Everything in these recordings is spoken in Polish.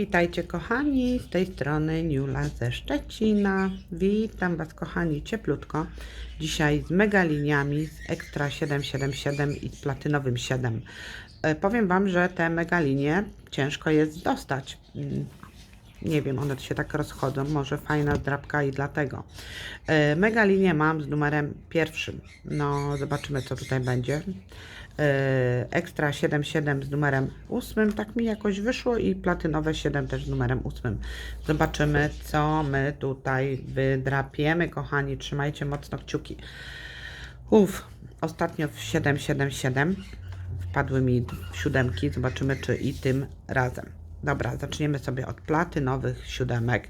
Witajcie kochani, z tej strony Niula ze Szczecina. Witam Was kochani cieplutko. Dzisiaj z megaliniami z Extra 777 i z Platynowym 7. E, powiem Wam, że te megalinie ciężko jest dostać. Mm, Nie wiem, one się tak rozchodzą, może fajna drapka i dlatego. E, Megalinie mam z numerem pierwszym. No, zobaczymy co tutaj będzie. E, Ekstra 77 z numerem 8, tak mi jakoś wyszło i platynowe 7 też z numerem 8. Zobaczymy co my tutaj wydrapiemy, kochani. Trzymajcie mocno kciuki. Uff, ostatnio w 777 wpadły mi siódemki. Zobaczymy czy i tym razem. Dobra, zaczniemy sobie od platynowych siódemek.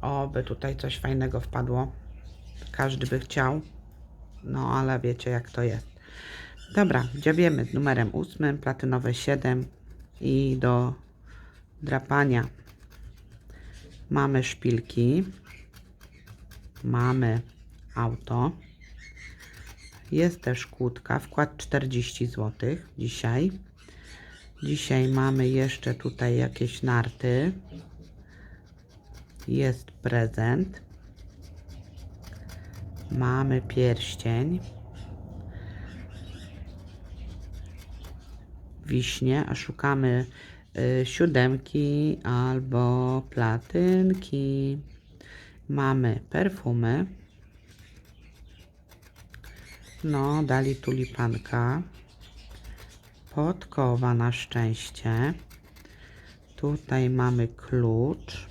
Oby tutaj coś fajnego wpadło. Każdy by chciał. No ale wiecie jak to jest. Dobra, dziabiemy numerem 8, platynowe 7 i do drapania. Mamy szpilki, mamy auto, jest też kłódka, wkład 40 zł dzisiaj. Dzisiaj mamy jeszcze tutaj jakieś narty, jest prezent, mamy pierścień. Wiśnie, a szukamy y, siódemki albo platynki. Mamy perfumy. No, dali tulipanka. Podkowa na szczęście. Tutaj mamy klucz.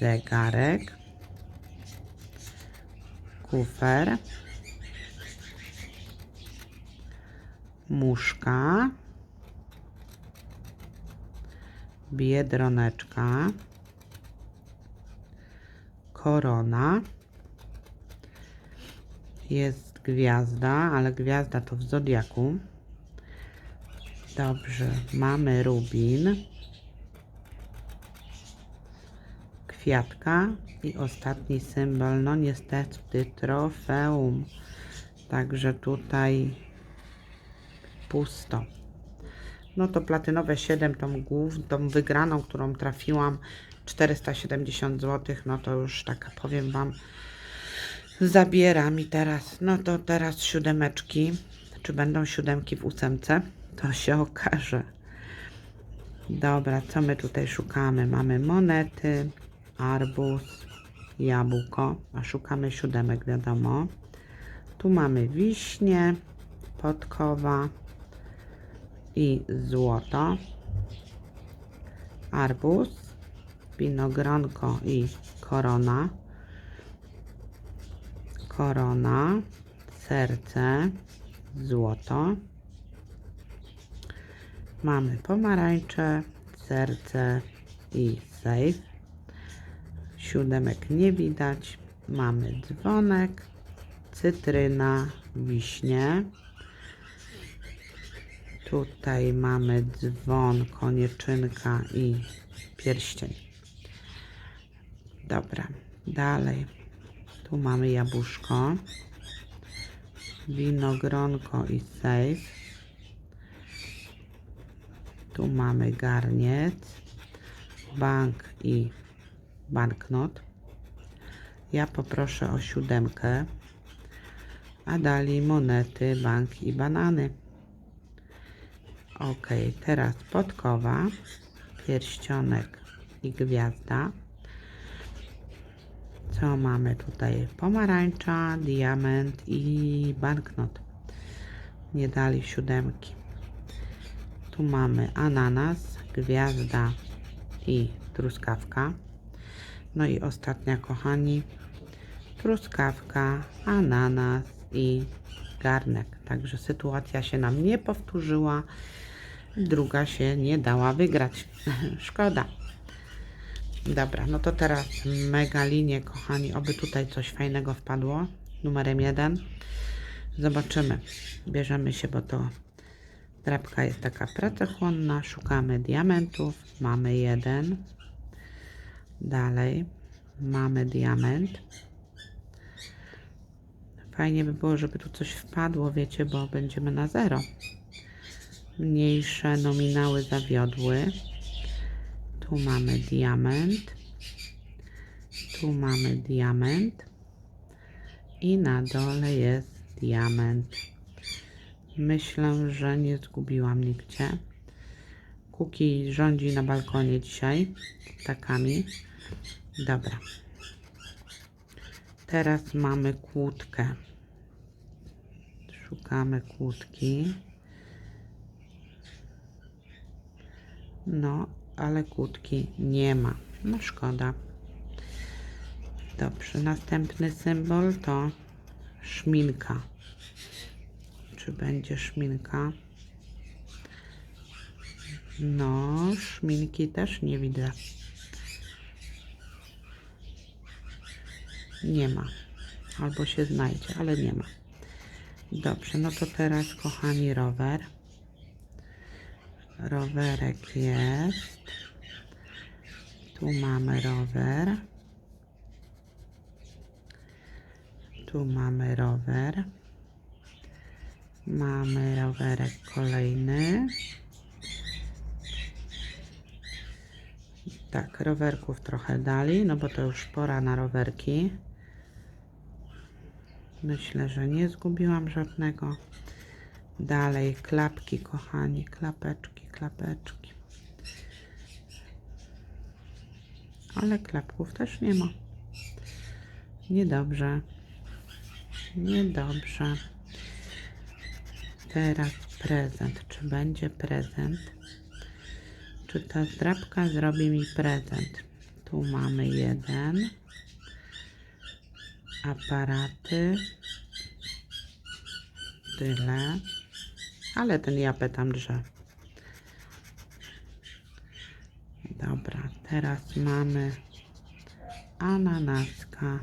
Zegarek. Kufer. Muszka, biedroneczka, korona, jest gwiazda, ale gwiazda to w zodiaku. Dobrze, mamy rubin, kwiatka i ostatni symbol, no niestety trofeum. Także tutaj pusto. No to platynowe 7, tą, głów, tą wygraną, którą trafiłam 470 zł, no to już tak powiem Wam, zabiera mi teraz. No to teraz siódemeczki. Czy będą siódemki w ósemce? To się okaże. Dobra, co my tutaj szukamy? Mamy monety, arbuz, jabłko, a szukamy siódemek, wiadomo. Tu mamy wiśnie, podkowa, i złoto, arbuz, winogronko i korona, korona, serce, złoto. Mamy pomarańcze, serce i sejf. Siódemek nie widać. Mamy dzwonek, cytryna, wiśnie. Tutaj mamy dzwon, konieczynka i pierścień. Dobra, dalej. Tu mamy jabłuszko, winogronko i sejf. Tu mamy garniec, bank i banknot. Ja poproszę o siódemkę, a dalej monety, bank i banany. Ok, teraz podkowa, pierścionek i gwiazda. Co mamy tutaj? Pomarańcza, diament i banknot. Nie dali siódemki. Tu mamy ananas, gwiazda i truskawka. No i ostatnia, kochani, truskawka, ananas i garnek. Także sytuacja się nam nie powtórzyła druga się nie dała wygrać. Szkoda. Dobra, no to teraz mega linie, kochani, oby tutaj coś fajnego wpadło. Numerem jeden. Zobaczymy. Bierzemy się, bo to drapka jest taka pracochłonna. Szukamy diamentów. Mamy jeden. Dalej mamy diament. Fajnie by było, żeby tu coś wpadło, wiecie, bo będziemy na zero. mniejsze nominały zawiodły. Tu mamy diament. Tu mamy diament. I na dole jest diament. Myślę, że nie zgubiłam nigdzie. Kuki rządzi na balkonie dzisiaj ptakami. Dobra. Teraz mamy kłódkę. Szukamy kłódki. No, ale kłódki nie ma. No szkoda. Dobrze, następny symbol to szminka. Czy będzie szminka? No, szminki też nie widzę. Nie ma. Albo się znajdzie, ale nie ma. Dobrze, no to teraz, kochani, rower. Rowerek jest. Tu mamy rower. Tu mamy rower. Mamy rowerek kolejny. Tak, rowerków trochę dali, no bo to już pora na rowerki. Myślę, że nie zgubiłam żadnego. Dalej, klapki, kochani, klapeczki, klapeczki. Ale klapków też nie ma. Niedobrze. Niedobrze. Teraz prezent. Czy będzie prezent? Czy ta zdrabka zrobi mi prezent? Tu mamy jeden. Aparaty. Tyle. Ale ten japę tam drze. Dobra, teraz mamy ananaska.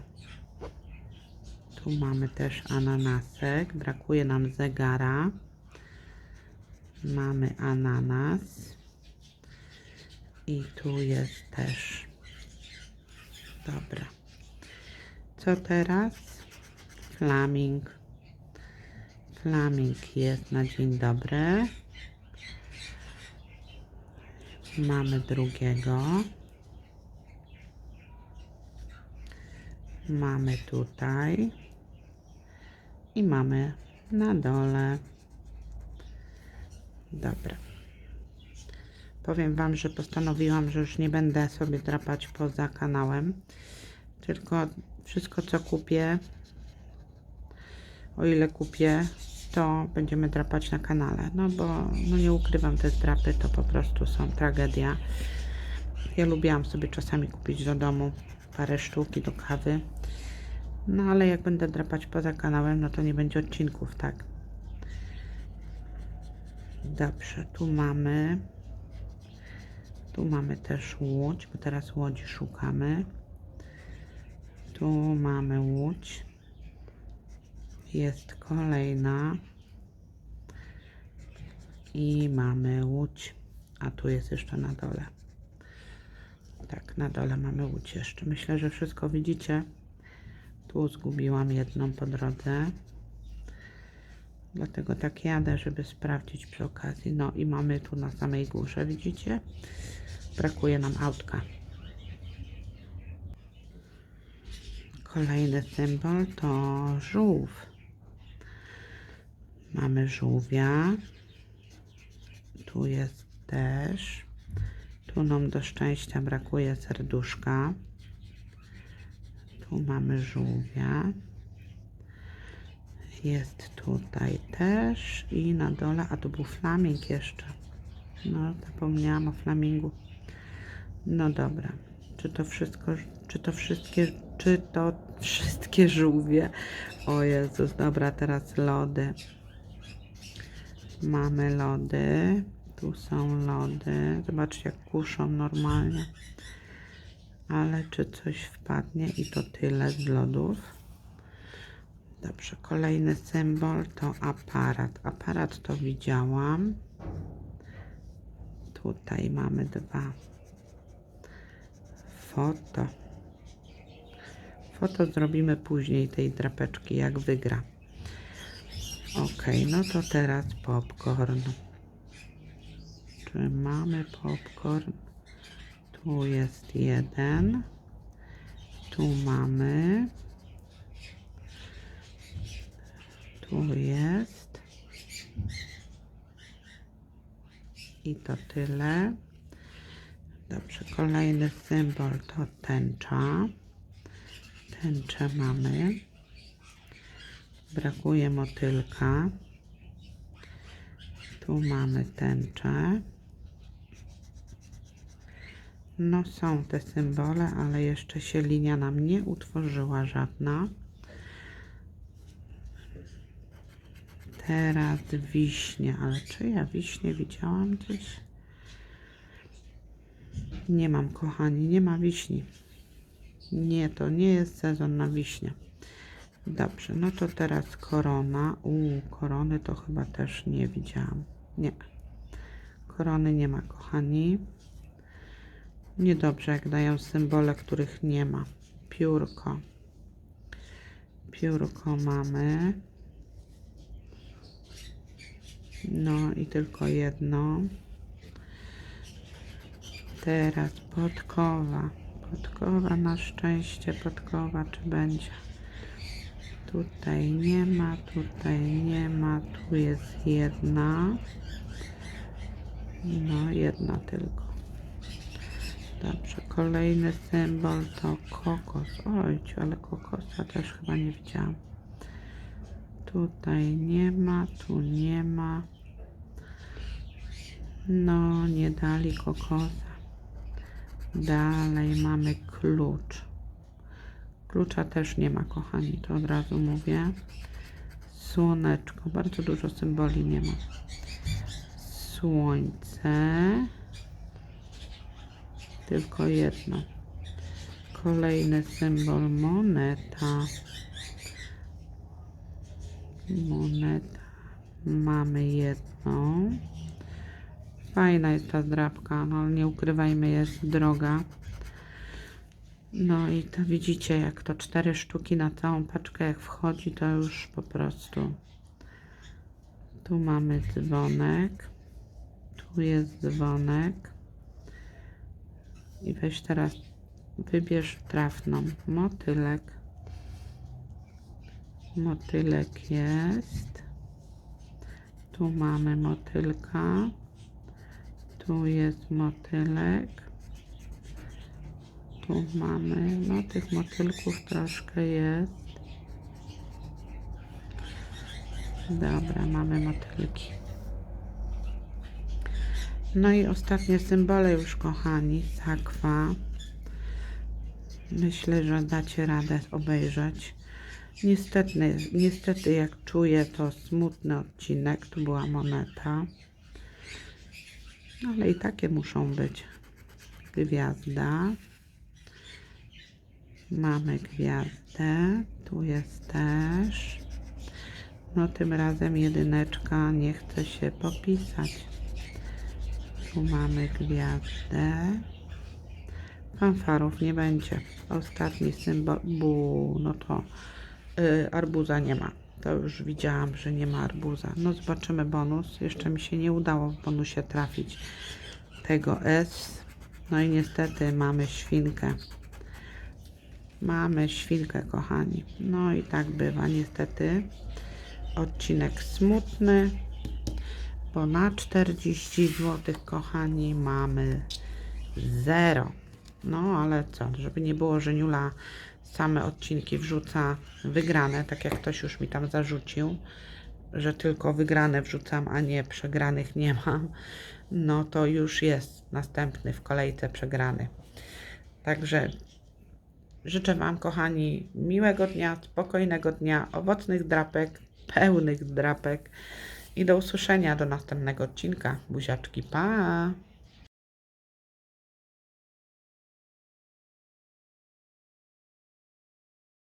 Tu mamy też ananasek. Brakuje nam zegara. Mamy ananas. I tu jest też. Dobra. Co teraz? Flaming. Flaming jest na dzień dobry. Mamy drugiego. Mamy tutaj. I mamy na dole. Dobra. Powiem Wam, że postanowiłam, że już nie będę sobie drapać poza kanałem. Tylko wszystko co kupię, o ile kupię, to będziemy drapać na kanale. No bo no nie ukrywam, te drapy to po prostu są tragedia. Ja lubiłam sobie czasami kupić do domu parę sztuk i do kawy. No ale jak będę drapać poza kanałem, no to nie będzie odcinków, tak? Dobrze, tu mamy tu mamy też łódź, bo teraz łodzi szukamy. Tu mamy łódź. Jest kolejna. I mamy łódź. A tu jest jeszcze na dole. Tak, na dole mamy łódź jeszcze. Myślę, że wszystko widzicie. Tu zgubiłam jedną po drodze. Dlatego tak jadę, żeby sprawdzić przy okazji. No i mamy tu na samej górze, widzicie? Brakuje nam autka. Kolejny symbol to żółw. Mamy żółwia. Tu jest też. Tu nam do szczęścia brakuje serduszka. Tu mamy żółwia. Jest tutaj też i na dole, a tu był flaming jeszcze. No, zapomniałam o flamingu. No dobra. Czy to wszystko, czy to wszystkie, czy to wszystkie żółwie? O Jezus, dobra, teraz lody. Mamy lody. Tu są lody. Zobaczcie, jak kuszą normalnie. Ale czy coś wpadnie? I to tyle z lodów. Dobrze, kolejny symbol to aparat. Aparat to widziałam. Tutaj mamy dwa. Foto. Foto zrobimy później tej drapeczki, jak wygra. Ok, no to teraz popcorn. Dobrze, mamy popcorn. Tu jest jeden. Tu mamy. Tu jest. I to tyle. Dobrze, kolejny symbol to tęcza. Tęczę mamy. Brakuje motylka. Tu mamy tęczę. No są te symbole, ale jeszcze się linia nam nie utworzyła żadna. Teraz wiśnie, ale czy ja wiśnie widziałam gdzieś? Nie mam, kochani, nie ma wiśni. Nie, to nie jest sezon na wiśnie. Dobrze, no to teraz korona. U, korony to chyba też nie widziałam. Nie. Korony nie ma, kochani. Niedobrze, jak dają symbole, których nie ma. Piórko. Piórko mamy. No i tylko jedno. Teraz podkowa. Podkowa na szczęście, podkowa czy będzie? Tutaj nie ma, tutaj nie ma, tu jest jedna. No, jedna tylko. Dobrze, kolejny symbol to kokos. Ojciu, ale kokosa też chyba nie widziałam. Tutaj nie ma, tu nie ma. No, nie dali kokosa. Dalej mamy klucz. Klucza też nie ma, kochani, to od razu mówię. Słoneczko, bardzo dużo symboli nie ma. Słońce. Tylko jedno. Kolejny symbol moneta. Moneta. Mamy jedną. Fajna jest ta zdrabka, no nie ukrywajmy, jest droga. No i to widzicie, jak to cztery sztuki na całą paczkę jak wchodzi, to już po prostu. Tu mamy dzwonek. Tu jest dzwonek. I weź teraz, wybierz trafną. Motylek. Motylek jest. Tu mamy motylka. Tu jest motylek. Tu mamy, no tych motylków troszkę jest. Dobra, mamy motylki. No i ostatnie symbole już, kochani, sakwa. Myślę, że dacie radę obejrzeć. Niestety, niestety jak czuję, to smutny odcinek. Tu była moneta. Ale i takie muszą być. Gwiazda. Mamy gwiazdę. Tu jest też. No tym razem jedyneczka nie chce się popisać. Tu mamy gwiazdę. Fanfarów nie będzie. Ostatni symbol. Bu, no to y, arbuza nie ma. To już widziałam, że nie ma arbuza. No zobaczymy bonus. Jeszcze mi się nie udało w bonusie trafić tego S. No i niestety mamy świnkę. Mamy świnkę, kochani. No i tak bywa, niestety. Odcinek smutny, bo na 40 zł, kochani, mamy 0. No ale co, żeby nie było, że Niula same odcinki wrzuca wygrane, tak jak ktoś już mi tam zarzucił, że tylko wygrane wrzucam, a nie przegranych nie mam, no to już jest następny w kolejce przegrany. Także życzę Wam, kochani, miłego dnia, spokojnego dnia, owocnych drapek, pełnych drapek i do usłyszenia do następnego odcinka. Buziaczki, pa!